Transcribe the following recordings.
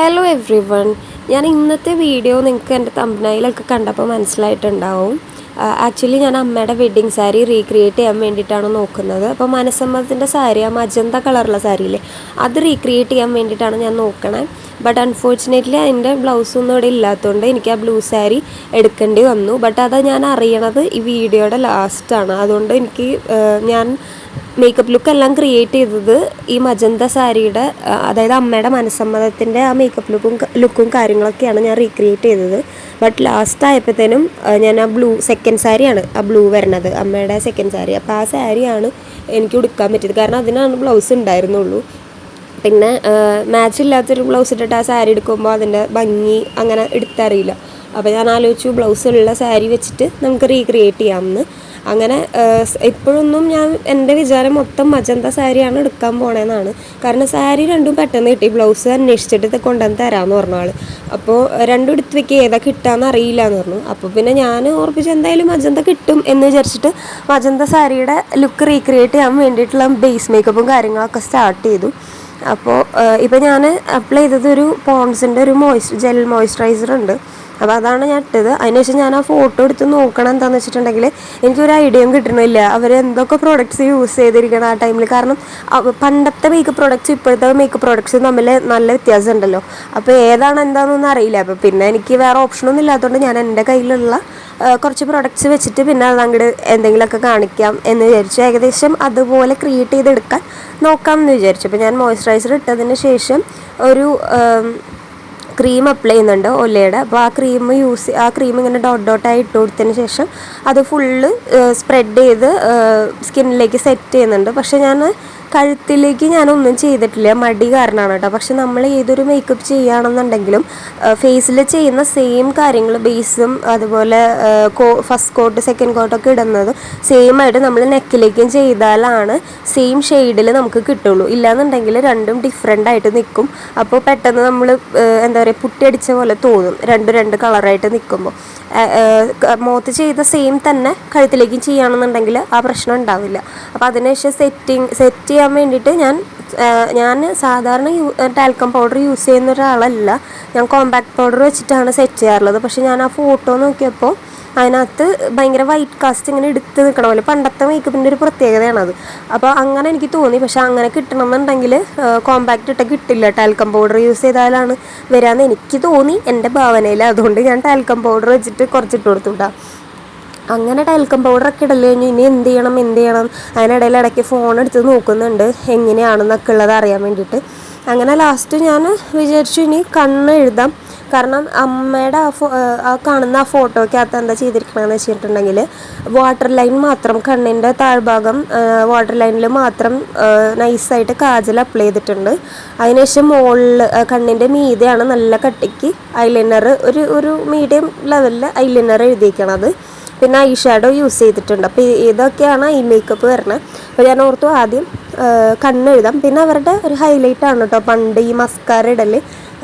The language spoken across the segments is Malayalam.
ഹലോ എവ്രി വൺ ഞാൻ ഇന്നത്തെ വീഡിയോ നിങ്ങൾക്ക് എന്റെ തമ്പനയിലൊക്കെ കണ്ടപ്പോൾ മനസ്സിലായിട്ടുണ്ടാവും. ആക്ച്വലി ഞാൻ അമ്മയുടെ വെഡ്ഡിങ് സാരി റീക്രിയേറ്റ് ചെയ്യാൻ വേണ്ടിയിട്ടാണ് നോക്കുന്നത്. അപ്പോൾ മനസ്സമ്മതത്തിന്റെ സാരി ആ മജന്ത കളറുള്ള സാരിയില്ലേ അത് റീക്രിയേറ്റ് ചെയ്യാൻ വേണ്ടിയിട്ടാണ് ഞാൻ നോക്കണേ. ബട്ട് അൺഫോർച്ചുനേറ്റ്ലി അതിന്റെ ബ്ലൗസൊന്നും ഇവിടെ ഇല്ലാത്തതുകൊണ്ട് എനിക്ക് ആ ബ്ലൂ സാരി എടുക്കേണ്ടി വന്നു. ബട്ട് അത് ഞാൻ അറിയണത് ഈ വീഡിയോയുടെ ലാസ്റ്റാണ് അതുകൊണ്ട് എനിക്ക് ഞാൻ മേക്കപ്പ് ലുക്ക് എല്ലാം ക്രിയേറ്റ് ചെയ്തത് ഈ മജന്ത സാരിയുടെ അതായത് അമ്മയുടെ മനസ്സമ്മതത്തിന്റെ ആ മേക്കപ്പ് ലുക്കും ലുക്കും കാര്യങ്ങളൊക്കെയാണ് ഞാൻ റീക്രിയേറ്റ് ചെയ്തത്. ബട്ട് ലാസ്റ്റ് ആയപ്പോഴത്തേനും ഞാൻ ആ ബ്ലൂ സെക്കൻഡ് സാരിയാണ് ആ ബ്ലൂ വരണത് അമ്മയുടെ സെക്കൻഡ് സാരി. അപ്പോൾ ആ സാരിയാണ് എനിക്ക് ഉടുക്കാൻ പറ്റിയത്. കാരണം അതിനാണ് ബ്ലൗസ് ഉണ്ടായിരുന്നുള്ളൂ. പിന്നെ മാച്ച് ഇല്ലാത്തൊരു ബ്ലൗസ് ഇട്ടിട്ട് ആ സാരി എടുക്കുമ്പോൾ അതിന്റെ ഭംഗി അങ്ങനെ എടുത്തറിയില്ല. അപ്പോൾ ഞാൻ ആലോചിച്ചു ബ്ലൗസ് ഉള്ള സാരി വെച്ചിട്ട് നമുക്ക് റീക്രിയേറ്റ് ചെയ്യാമെന്ന്. അങ്ങനെ ഇപ്പോഴൊന്നും ഞാൻ എന്റെ വിചാരം മൊത്തം മജന്ത സാരിയാണ് എടുക്കാൻ പോണേന്നാണ്. കാരണം സാരി രണ്ടും പെട്ടെന്ന് കിട്ടി. ബ്ലൗസ് അന്വേഷിച്ചിട്ട് കൊണ്ടുവന്ന് തരാമെന്ന് പറഞ്ഞ ആൾ അപ്പോൾ രണ്ടും എടുത്ത് വെക്കുക ഏതാ കിട്ടാന്ന് അറിയില്ല എന്ന് പറഞ്ഞു. അപ്പോൾ പിന്നെ ഞാൻ ഓർപ്പിച്ച് എന്തായാലും മജന്ത കിട്ടും എന്ന് വിചാരിച്ചിട്ട് മജന്ത സാരിയുടെ ലുക്ക് റീക്രിയേറ്റ് ചെയ്യാൻ വേണ്ടിയിട്ടുള്ള ബേസ് മേക്കപ്പും കാര്യങ്ങളൊക്കെ സ്റ്റാർട്ട് ചെയ്തു. അപ്പോൾ ഇപ്പോൾ ഞാൻ അപ്ലൈ ചെയ്തത് ഒരു പോൺസിന്റെ ഒരു മോയ്സ് ജെൽ മോയ്സ്ചറൈസർ ഉണ്ട്. അപ്പോൾ അതാണ് ഞാൻ ഇട്ടത്. അതിനുശേഷം ഞാൻ ആ ഫോട്ടോ എടുത്ത് നോക്കണം എന്താണെന്ന് വെച്ചിട്ടുണ്ടെങ്കിൽ എനിക്കൊരു ഐഡിയയും കിട്ടണില്ല. അവർ എന്തൊക്കെ പ്രോഡക്റ്റ്സ് യൂസ് ചെയ്തിരിക്കണം ആ ടൈമിൽ കാരണം പണ്ടത്തെ മേക്കപ്പ് പ്രോഡക്റ്റ്സ് ഇപ്പോഴത്തെ മേക്കപ്പ് പ്രോഡക്റ്റ്സ് തമ്മിൽ നല്ല വ്യത്യാസം ഉണ്ടല്ലോ അപ്പോൾ ഏതാണ് എന്താണെന്നൊന്നും അറിയില്ല. അപ്പോൾ പിന്നെ എനിക്ക് വേറെ ഓപ്ഷനൊന്നും ഇല്ലാത്തതുകൊണ്ട് ഞാൻ എന്റെ കയ്യിലുള്ള കുറച്ച് പ്രോഡക്റ്റ്സ് വെച്ചിട്ട് പിന്നെ അത് അങ്ങോട്ട് എന്തെങ്കിലുമൊക്കെ കാണിക്കാം എന്ന് വിചാരിച്ചു. ഏകദേശം അതുപോലെ ക്രിയേറ്റ് ചെയ്തെടുക്കാൻ നോക്കാം എന്ന് വിചാരിച്ചു. അപ്പോൾ ഞാൻ മോയ്സ്ചറൈസർ ഇട്ടതിന് ശേഷം ഒരു ക്രീം അപ്ലൈ ചെയ്യുന്നുണ്ട് ഒലയുടെ. അപ്പോൾ ആ ക്രീം യൂസ് ആ ക്രീം ഇങ്ങനെ ഡോട്ട് ഡോട്ടായി ഇട്ട് കൊടുത്തതിന് ശേഷം അത് ഫുള്ള് സ്പ്രെഡ് ചെയ്ത് സ്കിന്നിലേക്ക് സെറ്റ് ചെയ്യുന്നുണ്ട്. പക്ഷേ ഞാൻ കഴുത്തിലേക്ക് ഞാനൊന്നും ചെയ്തിട്ടില്ല. മടി കാരണമാണ് കേട്ടോ. പക്ഷെ നമ്മൾ ഏതൊരു മേക്കപ്പ് ചെയ്യുകയാണെന്നുണ്ടെങ്കിലും ഫേസിൽ ചെയ്യുന്ന സെയിം കാര്യങ്ങൾ ബേസും അതുപോലെ കോ ഫസ്റ്റ് കോട്ട് സെക്കൻഡ് കോട്ടൊക്കെ ഇടുന്നത് സെയിം ആയിട്ട് നമ്മൾ നെക്കിലേക്കും ചെയ്താലാണ് സെയിം ഷെയ്ഡിൽ നമുക്ക് കിട്ടുള്ളൂ. ഇല്ലാന്നുണ്ടെങ്കിൽ രണ്ടും ഡിഫറെന്റ് ആയിട്ട് നിൽക്കും. അപ്പോൾ പെട്ടെന്ന് നമ്മൾ എന്താ പറയുക പുട്ടിയടിച്ച പോലെ തോന്നും. രണ്ട് രണ്ട് കളറായിട്ട് നിൽക്കുമ്പോൾ. മോത്ത് ചെയ്ത സെയിം തന്നെ കഴുത്തിലേക്കും ചെയ്യുകയാണെന്നുണ്ടെങ്കിൽ ആ പ്രശ്നം ഉണ്ടാവില്ല. അപ്പോൾ അതിനുശേഷം സെറ്റിങ് സെറ്റ് ചെയ്യാൻ വേണ്ടിയിട്ട് ഞാൻ ഞാൻ സാധാരണ ടാൽക്കം പൗഡർ യൂസ് ചെയ്യുന്ന ഒരാളല്ല. ഞാൻ കോമ്പാക്ട് പൗഡർ വെച്ചിട്ടാണ് സെറ്റ് ചെയ്യാറുള്ളത്. പക്ഷേ ഞാൻ ആ ഫോട്ടോ നോക്കിയപ്പോൾ അതിനകത്ത് ഭയങ്കര വൈറ്റ് കാസ്റ്റ് ഇങ്ങനെ എടുത്ത് നിൽക്കണ പോലെ. പണ്ടത്തെ മേക്കപ്പിന്റെ ഒരു പ്രത്യേകതയാണത് അപ്പോൾ അങ്ങനെ എനിക്ക് തോന്നി. പക്ഷേ അങ്ങനെ കിട്ടണമെന്നുണ്ടെങ്കിൽ കോമ്പാക്റ്റ് ഇട്ട കിട്ടില്ല. ടാൽക്കം പൗഡർ യൂസ് ചെയ്താലാണ് വരാമെന്ന് എനിക്ക് തോന്നി. എന്റെ ഭാവനയിൽ. അതുകൊണ്ട് ഞാൻ ടാൽക്കം പൗഡർ വെച്ചിട്ട് കുറച്ചിട്ട് കൊടുത്തു അങ്ങനെ ടൈൽക്കം പൗഡറൊക്കെ ഇടൽ കഴിഞ്ഞു ഇനി എന്ത് ചെയ്യണം എന്ത് ചെയ്യണം? അതിനിടയിൽ ഇടയ്ക്ക് ഫോൺ എടുത്ത് നോക്കുന്നുണ്ട്. എങ്ങനെയാണെന്നൊക്കെ ഉള്ളത് അറിയാൻ വേണ്ടിയിട്ട്. അങ്ങനെ ലാസ്റ്റ് ഞാൻ വിചാരിച്ചു ഇനി കണ്ണ് എഴുതാം. കാരണം അമ്മയുടെ ആ ഫോ ആ കാണുന്ന ആ ഫോട്ടോയ്ക്കകത്ത് എന്താ ചെയ്തിരിക്കണമെന്ന് വെച്ചിട്ടുണ്ടെങ്കിൽ വാട്ടർ ലൈൻ മാത്രം കണ്ണിന്റെ താഴ്ഭാഗം വാട്ടർ ലൈനിൽ മാത്രം നൈസായിട്ട് കാജൽ അപ്ലൈ ചെയ്തിട്ടുണ്ട്. അതിനുശേഷം മുകളിൽ കണ്ണിന്റെ മീതെയാണ് നല്ല കട്ടിക്ക് ഐലൈനർ ഒരു ഒരു മീഡിയം ലെവലിൽ ഐലൈനർ എഴുതിയിരിക്കണത്. പിന്നെ ഐ ഷാഡോ യൂസ് ചെയ്തിട്ടുണ്ട്. അപ്പോൾ ഇതൊക്കെയാണ് ഈ മേക്കപ്പ് വരുന്നത്. അപ്പോൾ ഞാൻ ഓർത്തു ആദ്യം കണ്ണെഴുതാം പിന്നെ അവരുടെ ഒരു ഹൈലൈറ്റ് ആണ് കേട്ടോ പണ്ട് ഈ മസ്കാര ഇടൽ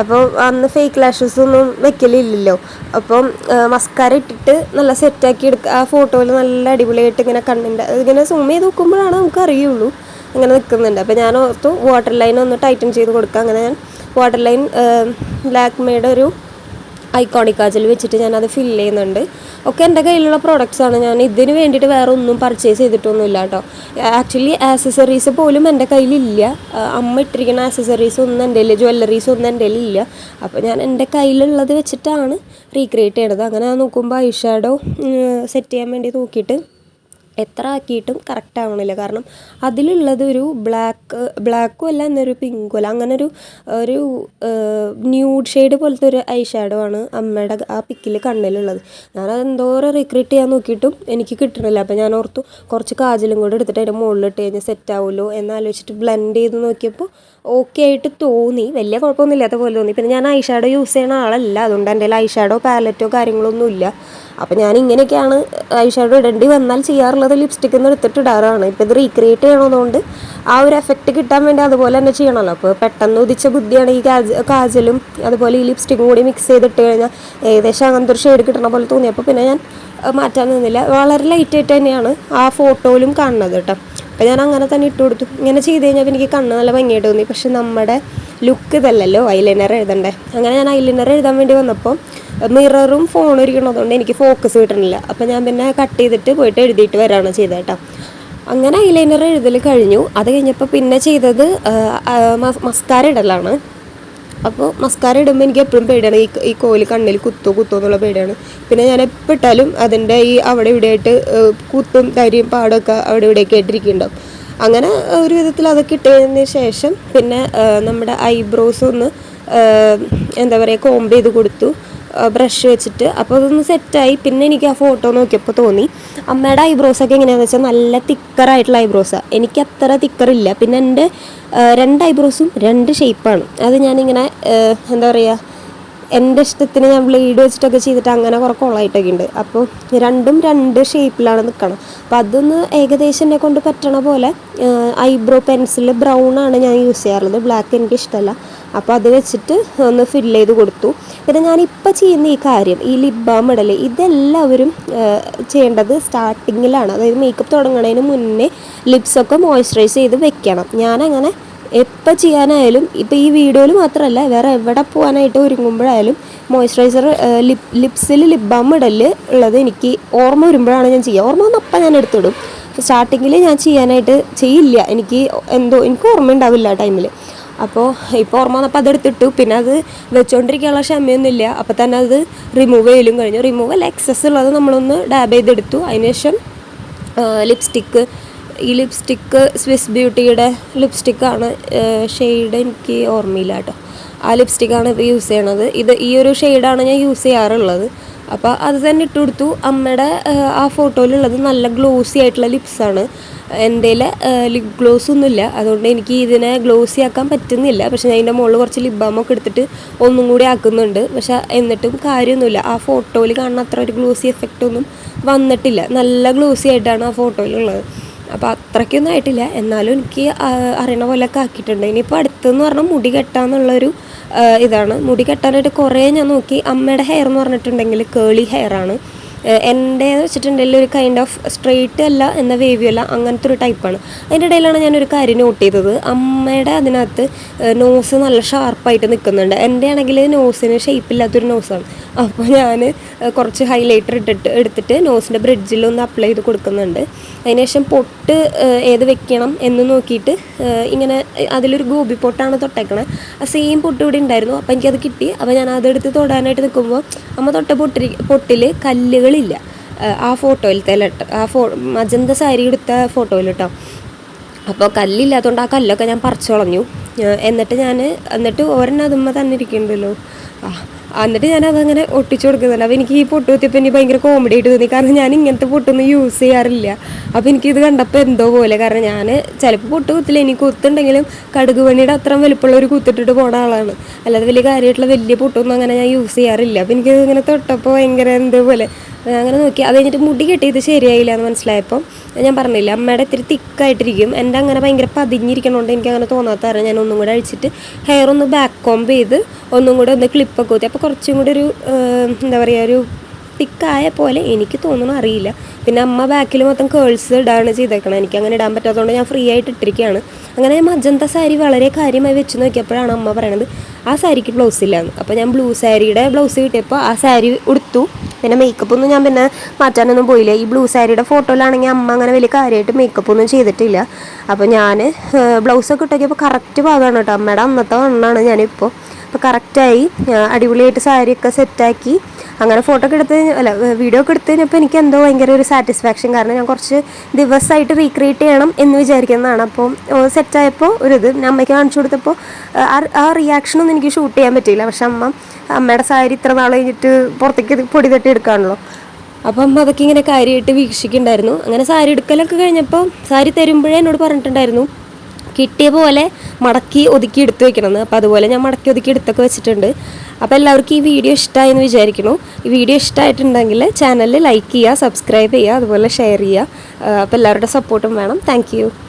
അപ്പോൾ അന്ന് ഫേക്ക് ലാഷസ് ഒന്നും വെക്കലില്ലല്ലോ. അപ്പം മസ്കാര ഇട്ടിട്ട് നല്ല സെറ്റാക്കി എടുക്കുക ആ ഫോട്ടോയിൽ നല്ല അടിപൊളിയായിട്ട് ഇങ്ങനെ കണ്ണിന്റെ ഇങ്ങനെ സൂം ചെയ്ത് നോക്കുമ്പോഴാണ് നമുക്ക് അറിയുള്ളൂ. അങ്ങനെ നിൽക്കുന്നുണ്ട് അപ്പോൾ ഞാൻ ഓർത്തു വാട്ടർ ലൈൻ ഒന്ന് ടൈറ്റൻ ചെയ്ത് കൊടുക്കുക അങ്ങനെ ഞാൻ വാട്ടർ ലൈൻ ലാക്മേയുടെ ഒരു ഐക്കോണിക് കാജൽ വെച്ചിട്ട് ഞാനത് ഫില്ല് ചെയ്യുന്നുണ്ട്. ഒക്കെ എന്റെ കയ്യിലുള്ള പ്രോഡക്റ്റ്സ് ആണ്. ഞാൻ ഇതിന് വേണ്ടിയിട്ട് വേറെ ഒന്നും പർച്ചേസ് ചെയ്തിട്ടൊന്നുമില്ല കേട്ടോ. ആക്ച്വലി ആക്സസറീസ് പോലും എന്റെ കയ്യിലില്ല. അമ്മ ഇട്ടിരിക്കുന്ന ആക്സസറീസ് ഒന്നും എന്റെ കയ്യിൽ ജ്വല്ലറീസ് ഒന്നും എന്റെ കയ്യിലില്ല. അപ്പോൾ ഞാൻ എന്റെ കയ്യിലുള്ളത് വെച്ചിട്ടാണ് റീക്രിയേറ്റ് ചെയ്യണത്. അങ്ങനെ നോക്കുമ്പോൾ ഐഷാഡോ സെറ്റ് ചെയ്യാൻ വേണ്ടി നോക്കിയിട്ട് എത്ര ആക്കിയിട്ടും കറക്റ്റ് ആവണില്ല. കാരണം അതിലുള്ളത് ഒരു ബ്ലാക്ക് ബ്ലാക്കും അല്ല എന്നൊരു പിങ്കും അല്ല. അങ്ങനെ ഒരു ഒരു ന്യൂഡ് ഷെയ്ഡ് പോലത്തെ ഒരു ഐ ഷാഡോ ആണ് അമ്മയുടെ ആ പിക്കിൽ കണ്ണിലുള്ളത്. ഞാനത് എന്തോരം റിക്രീറ്റ് ചെയ്യാൻ നോക്കിയിട്ടും എനിക്ക് കിട്ടണില്ല. അപ്പോൾ ഞാൻ ഓർത്തു കുറച്ച് കാജലും കൂടെ എടുത്തിട്ട് അതിന്റെ മുകളിലിട്ട് കഴിഞ്ഞാൽ സെറ്റ് ആവുമല്ലോ എന്നാലോചിച്ചിട്ട് ബ്ലെൻഡ് ചെയ്ത് നോക്കിയപ്പോൾ ഓക്കെ ആയിട്ട് തോന്നി. വലിയ കുഴപ്പമൊന്നുമില്ലാത്ത പോലെ തോന്നി. പിന്നെ ഞാൻ ഐ ഷാഡോ യൂസ് ചെയ്യുന്ന ആളല്ല. അതുകൊണ്ട് എന്റെ ഐ ഷാഡോ പാലറ്റോ കാര്യങ്ങളൊന്നുമില്ല അപ്പോൾ ഞാൻ ഇങ്ങനെയൊക്കെയാണ് ഐ ഷാഡോ ഇടേണ്ടി വന്നാൽ ചെയ്യാറുള്ളത് ലിപ്സ്റ്റിക് എന്ന് എടുത്തിട്ട് ഇടാറാണ്. ഇപ്പോൾ ഇത് റീക്രിയേറ്റ് ചെയ്യണമെന്നുകൊണ്ട് ആ ഒരു എഫക്റ്റ് കിട്ടാൻ വേണ്ടി അതുപോലെ തന്നെ ചെയ്യണമല്ലോ അപ്പോൾ പെട്ടെന്ന് ഉദിച്ച ബുദ്ധിയാണ് ഈ കാജലും അതുപോലെ ഈ ലിപ്സ്റ്റിക്കും കൂടി മിക്സ് ചെയ്തിട്ട് കഴിഞ്ഞാൽ ഏകദേശം അങ്ങനത്തെ ഒരു ഷെയ്ഡ് കിട്ടണ പോലെ തോന്നി. അപ്പോൾ പിന്നെ ഞാൻ മാറ്റാൻ നിന്നില്ല. വളരെ ലൈറ്റായിട്ട് തന്നെയാണ് ആ ഫോട്ടോയിലും കാണുന്നത് കേട്ടോ. അപ്പോൾ ഞാൻ അങ്ങനെ തന്നെ ഇട്ട് കൊടുത്തു. ഇങ്ങനെ ചെയ്ത് കഴിഞ്ഞപ്പോൾ എനിക്ക് കണ്ണ് നല്ല ഭംഗിയായിട്ട് തോന്നി. പക്ഷെ നമ്മുടെ ലുക്ക് ഇതല്ലല്ലോ ഐലൈനർ എഴുതണ്ടേ? അങ്ങനെ ഞാൻ ഐലൈനർ എഴുതാൻ വേണ്ടി വന്നപ്പോൾ മിററും ഫോണും ഇരിക്കണതുകൊണ്ട് എനിക്ക് ഫോക്കസ് കിട്ടണില്ല. അപ്പോൾ ഞാൻ പിന്നെ കട്ട് ചെയ്തിട്ട് പോയിട്ട് എഴുതിയിട്ട് വരാണ് ചെയ്തത് കേട്ടോ അങ്ങനെ ഐലൈനർ എഴുതൽ കഴിഞ്ഞു. അത് കഴിഞ്ഞപ്പോൾ പിന്നെ ചെയ്തത് മസ്കാര ഇടലാണ്. അപ്പോൾ മസ്കാര ഇടുമ്പോൾ എനിക്ക് എപ്പോഴും പേടിയാണ്. ഈ ഈ കോൽ കണ്ണിൽ കുത്തോ കുത്തോ എന്നുള്ള പേടിയാണ്. പിന്നെ ഞാൻ എപ്പോൾ ഇട്ടാലും അതിന്റെ ഈ അവിടെ ഇവിടെയായിട്ട് കുത്തും തരിയും പാടൊക്കെ അവിടെ ഇവിടെയൊക്കെ ആയിട്ടിരിക്കുന്നുണ്ടാവും. അങ്ങനെ ഒരു വിധത്തിൽ അതൊക്കെ ഇട്ടതിന് ശേഷം പിന്നെ നമ്മുടെ ഐബ്രോസ് ഒന്ന് എന്താ പറയുക കോംബ് ചെയ്ത് കൊടുത്തു. ബ്രഷ് വെച്ചിട്ട്. അപ്പോൾ അതൊന്ന് സെറ്റായി. പിന്നെ എനിക്ക് ആ ഫോട്ടോ നോക്കിയപ്പോൾ തോന്നി അമ്മയുടെ ഐബ്രോസ് ഒക്കെ എങ്ങനെയാണെന്ന് വെച്ചാൽ നല്ല തിക്കറായിട്ടുള്ള ഐബ്രോസാണ് എനിക്ക് അത്ര തിക്കറില്ല. പിന്നെ എന്റെ രണ്ട് ഐബ്രോസും രണ്ട് ഷേപ്പാണ് അത് ഞാനിങ്ങനെ എന്താ പറയുക എന്റെ ഇഷ്ടത്തിന് ഞാൻ ബ്ലേഡ് വെച്ചിട്ടൊക്കെ ചെയ്തിട്ട് അങ്ങനെ കുറേ കൊളായിട്ടൊക്കെ ഉണ്ട് അപ്പോൾ രണ്ടും രണ്ട് ഷേപ്പിലാണ് നിൽക്കണം അപ്പോൾ അതൊന്ന് ഏകദേശം എന്നെ കൊണ്ട് പറ്റണ പോലെ ഐബ്രോ പെൻസിൽ ബ്രൗൺ ആണ് ഞാൻ യൂസ് ചെയ്യാറുള്ളത്. ബ്ലാക്ക് എനിക്ക് ഇഷ്ടമല്ല. അപ്പോൾ അത് വെച്ചിട്ട് ഒന്ന് ഫിൽ ചെയ്ത് കൊടുത്തു. പിന്നെ ഞാനിപ്പോൾ ചെയ്യുന്ന ഈ കാര്യം ഈ ലിപ് ബാം ഇടൽ ഇതെല്ലാവരും ചെയ്യേണ്ടത് സ്റ്റാർട്ടിങ്ങിലാണ് അതായത് മേക്കപ്പ് തുടങ്ങുന്നതിന് മുന്നേ ലിപ്സൊക്കെ മോയ്സ്ചറൈസ് ചെയ്ത് വെക്കണം. ഞാനങ്ങനെ എപ്പോൾ ചെയ്യാനായാലും ഇപ്പോൾ ഈ വീഡിയോയിൽ മാത്രമല്ല വേറെ എവിടെ പോകാനായിട്ട് ഒരുങ്ങുമ്പോഴായാലും മോയ്സ്ചറൈസർ ലിപ് ലിപ്സിൽ ലിപ് ബാം ഇടൽ ഉള്ളത് എനിക്ക് ഓർമ്മ വരുമ്പോഴാണ് ഞാൻ ചെയ്യുക ഓർമ്മ വന്നപ്പം ഞാൻ എടുത്തിടും. സ്റ്റാർട്ടിങ്ങിൽ ഞാൻ ചെയ്യാനായിട്ട് ചെയ്യില്ല. എനിക്ക് എന്തോ എനിക്ക് ഓർമ്മ ഉണ്ടാവില്ല ആ ടൈമിൽ അപ്പോൾ ഇപ്പോൾ ഓർമ്മ വന്നപ്പോൾ അതെടുത്തിട്ടു പിന്നെ അത് വെച്ചുകൊണ്ടിരിക്കാനുള്ള ക്ഷമയൊന്നുമില്ല. അപ്പോൾ തന്നെ അത് റിമൂവ് ചെയ്യലും കഴിഞ്ഞു. റിമൂവ് അല്ല എക്സസ് ഉള്ളത് നമ്മളൊന്ന് ഡാബ് ചെയ്തെടുത്തു. അതിനുശേഷം ലിപ്സ്റ്റിക്ക് ഈ ലിപ്സ്റ്റിക്ക് സ്വിസ് ബ്യൂട്ടിയുടെ ലിപ്സ്റ്റിക്കാണ് ഷെയ്ഡ് എനിക്ക് ഓർമ്മയില്ല കേട്ടോ. ആ ലിപ്സ്റ്റിക്കാണ് ഇപ്പോൾ യൂസ് ചെയ്യണത്. ഇത് ഈ ഒരു ഷെയ്ഡാണ് ഞാൻ യൂസ് ചെയ്യാറുള്ളത്. അപ്പോൾ അത് തന്നെ ഇട്ട് കൊടുത്തു. അമ്മയുടെ ആ ഫോട്ടോയിലുള്ളത് നല്ല ഗ്ലോസി ആയിട്ടുള്ള ലിപ്സാണ്. എന്റെ ലിപ് ഗ്ലോസ് ഒന്നുമില്ല. അതുകൊണ്ട് എനിക്ക് ഇതിനെ ഗ്ലോസി ആക്കാൻ പറ്റുന്നില്ല. പക്ഷേ ഞാൻ അതിന്റെ മുകളിൽ കുറച്ച് ലിപ് ബാമൊക്കെ എടുത്തിട്ട് ഒന്നും കൂടി ആക്കുന്നുണ്ട്. പക്ഷെ എന്നിട്ടും കാര്യമൊന്നുമില്ല. ആ ഫോട്ടോയിൽ കാണുന്ന അത്ര ഒരു ഗ്ലോസി എഫക്റ്റ് ഒന്നും വന്നിട്ടില്ല. നല്ല ഗ്ലോസി ആയിട്ടാണ് ആ ഫോട്ടോയിലുള്ളത്. അപ്പോൾ അത്രയ്ക്കൊന്നും ആയിട്ടില്ല. എന്നാലും എനിക്ക് അറിയണ പോലെയൊക്കെ ആക്കിയിട്ടുണ്ട്. ഇനിയിപ്പോൾ അടുത്തെന്ന് പറഞ്ഞാൽ മുടി കെട്ടാന്നുള്ളൊരു ഇതാണ്. മുടി കെട്ടാനായിട്ട് കുറേ ഞാൻ നോക്കി. അമ്മയുടെ ഹെയർ എന്ന് പറഞ്ഞിട്ടുണ്ടെങ്കിൽ കേളി ഹെയർ ആണ്. എന്റേന്ന് വെച്ചിട്ടുണ്ടെങ്കിൽ ഒരു കൈൻഡ് ഓഫ് സ്ട്രെയിറ്റ് അല്ല എന്ന വേവി അല്ല അങ്ങനത്തെ ഒരു ടൈപ്പാണ് അതിന്റെ ഇടയിലാണ് ഞാനൊരു കാര്യം നോട്ട് ചെയ്തത്. അമ്മയുടെ അതിനകത്ത് നോസ് നല്ല ഷാർപ്പായിട്ട് നിൽക്കുന്നുണ്ട് എന്റെ ആണെങ്കിൽ നോസിന് ഷേപ്പില്ലാത്തൊരു നോസാണ് അപ്പോൾ ഞാൻ കുറച്ച് ഹൈലൈറ്റർ ഇട്ടിട്ട് എടുത്തിട്ട് നോസിന്റെ ബ്രിഡ്ജിലൊന്ന് അപ്ലൈ ചെയ്ത് കൊടുക്കുന്നുണ്ട്. അതിനുശേഷം പൊട്ട് ഏത് വെക്കണം എന്ന് നോക്കിയിട്ട് ഇങ്ങനെ അതിലൊരു ഗോപി പൊട്ടാണ് തൊട്ടേക്കണത് ആ സെയിം പൊട്ട് ഇവിടെ ഉണ്ടായിരുന്നു. അപ്പോൾ എനിക്കത് കിട്ടി. അപ്പോൾ ഞാൻ അതെടുത്ത് തൊടാനായിട്ട് നിൽക്കുമ്പോൾ അമ്മ തൊട്ട പൊട്ടി പൊട്ടിൽ കല്ലുകളില്ല. ആ ഫോട്ടോയിലത്തെ ലെറ്റർ ആ ഫോ മജന്ത സാരി എടുത്ത ഫോട്ടോയിൽ കേട്ടോ അപ്പോൾ കല്ലില്ലാത്തതുകൊണ്ട് ആ കല്ലൊക്കെ ഞാൻ പറിച്ചു കളഞ്ഞു എന്നിട്ട് ഞാൻ എന്നിട്ട് ഒരെണ്ണം അതുമ്മ തന്നെ ആ എന്നിട്ട് ഞാൻ അതങ്ങനെ ഒട്ടിച്ചു കൊടുക്കുന്നുണ്ട്. അപ്പോൾ എനിക്ക് ഈ പൊട്ട് കുത്തിയപ്പോൾ എനിക്ക് ഭയങ്കര കോമഡി ആയിട്ട് തോന്നി. കാരണം ഞാൻ ഇങ്ങനത്തെ പൊട്ടൊന്നും യൂസ് ചെയ്യാറില്ല. അപ്പോൾ എനിക്കിത് കണ്ടപ്പോൾ എന്തോ പോലെ. കാരണം ഞാൻ ചിലപ്പോൾ പൊട്ട് കുത്തില്ല. എനിക്ക് കുത്തുണ്ടെങ്കിലും കടുക് പണിയുടെ അത്രയും വലുപ്പമുള്ള ഒരു കുത്തിട്ടിട്ട് പോണ ആളാണ്. അല്ലാതെ വലിയ കാര്യമായിട്ടുള്ള വലിയ പൊട്ടൊന്നും അങ്ങനെ ഞാൻ യൂസ് ചെയ്യാറില്ല. അപ്പോൾ എനിക്കിത് ഇങ്ങനെ തൊട്ടപ്പോൾ ഭയങ്കര എന്തോ പോലെ അങ്ങനെ നോക്കി. അത് കഴിഞ്ഞിട്ട് മുടി കെട്ടിയത് ശരിയായില്ല എന്ന് മനസ്സിലായപ്പോൾ ഞാൻ പറഞ്ഞില്ല അമ്മയുടെ ഇത്തിരി തിക്കായിട്ടിരിക്കും. എന്റെ അങ്ങനെ ഭയങ്കര പതിഞ്ഞിരിക്കണോണ്ട് എനിക്ക് അങ്ങനെ തോന്നാത്ത കാരണം ഞാൻ ഒന്നും കൂടെ അഴിച്ചിട്ട് ഹെയർ ഒന്ന് ബാക്ക് കോംബ് ചെയ്ത് ഒന്നും കൂടെ ഒന്ന് ക്ലിപ്പൊക്കെ കുത്തി അപ്പോൾ കുറച്ചും കൂടി ഒരു എന്താ പറയുക ഒരു തിക്കായ പോലെ എനിക്ക് തോന്നണം അറിയില്ല. പിന്നെ അമ്മ ബാക്കിൽ മൊത്തം കേൾസ് ഇടാണ് ചെയ്തേക്കണം. എനിക്ക് അങ്ങനെ ഇടാൻ പറ്റാത്തതുകൊണ്ട് ഞാൻ ഫ്രീ ആയിട്ട് ഇട്ടിരിക്കുകയാണ്. അങ്ങനെ ഞാൻ മജന്ത സാരി വളരെ കാര്യമായി വെച്ച് നോക്കിയപ്പോഴാണ് അമ്മ പറയണത് ആ സാരിക്ക് ബ്ലൗസ് ഇല്ലാന്ന് അപ്പോൾ ഞാൻ ബ്ലൂ സാരിയുടെ ബ്ലൗസ് കിട്ടിയപ്പോൾ ആ സാരി ഉടുത്തു. പിന്നെ മേക്കപ്പ് ഒന്നും ഞാൻ പിന്നെ മാറ്റാനൊന്നും പോയില്ല. ഈ ബ്ലൂ സാരിയുടെ ഫോട്ടോയിലാണെങ്കിൽ അമ്മ അങ്ങനെ വലിയ കാര്യമായിട്ട് മേക്കപ്പ് ഒന്നും ചെയ്തിട്ടില്ല. അപ്പോൾ ഞാൻ ബ്ലൗസൊക്കെ ഇട്ടോക്കിയപ്പോൾ കറക്റ്റ് ഭാഗമാണ് കേട്ടോ. അമ്മയുടെ അന്നത്തെ വണ്ണാണ് ഞാനിപ്പോൾ അപ്പോൾ കറക്റ്റായി അടിപൊളിയായിട്ട് സാരിയൊക്കെ സെറ്റാക്കി അങ്ങനെ ഫോട്ടോ ഒക്കെ എടുത്ത് അല്ല വീഡിയോ ഒക്കെ എടുത്ത് കഴിഞ്ഞപ്പോൾ എനിക്ക് എന്തോ ഭയങ്കര ഒരു സാറ്റിസ്ഫാക്ഷൻ കാരണം ഞാൻ കുറച്ച് ദിവസമായിട്ട് റീക്രിയേറ്റ് ചെയ്യണം എന്ന് വിചാരിക്കുന്നതാണ്. അപ്പോൾ സെറ്റായപ്പോൾ ഒരു ഇത് ഞാൻ അമ്മയ്ക്ക് കാണിച്ചു കൊടുത്തപ്പോൾ ആ- റിയാക്ഷനൊന്നും എനിക്ക് ഷൂട്ട് ചെയ്യാൻ പറ്റിയില്ല. പക്ഷെ അമ്മ അമ്മയുടെ സാരി ഇത്ര നാൾ കഴിഞ്ഞിട്ട് പുറത്തേക്ക് പൊടി തട്ടി എടുക്കാണല്ലോ. അപ്പം അമ്മ അതൊക്കെ ഇങ്ങനെ കാര്യമായിട്ട് വീക്ഷിക്കുന്നുണ്ടായിരുന്നു. അങ്ങനെ സാരി എടുക്കലൊക്കെ കഴിഞ്ഞപ്പോൾ സാരി തരുമ്പോഴേ എന്നോട് പറഞ്ഞിട്ടുണ്ടായിരുന്നു കിട്ടിയ പോലെ മടക്കി ഒതുക്കി എടുത്ത് വെക്കണം അപ്പോൾ അതുപോലെ ഞാൻ മടക്കി ഒതുക്കി എടുത്തൊക്കെ വെച്ചിട്ടുണ്ട്. അപ്പോൾ എല്ലാവർക്കും ഈ വീഡിയോ ഇഷ്ടമായി എന്ന് വിചാരിക്കുന്നു. ഈ വീഡിയോ ഇഷ്ടമായിട്ടുണ്ടെങ്കിൽ ചാനലിൽ ലൈക്ക് ചെയ്യുക സബ്സ്ക്രൈബ് ചെയ്യുക അതുപോലെ ഷെയർ ചെയ്യുക. അപ്പോൾ എല്ലാവരുടെ സപ്പോർട്ടും വേണം. താങ്ക്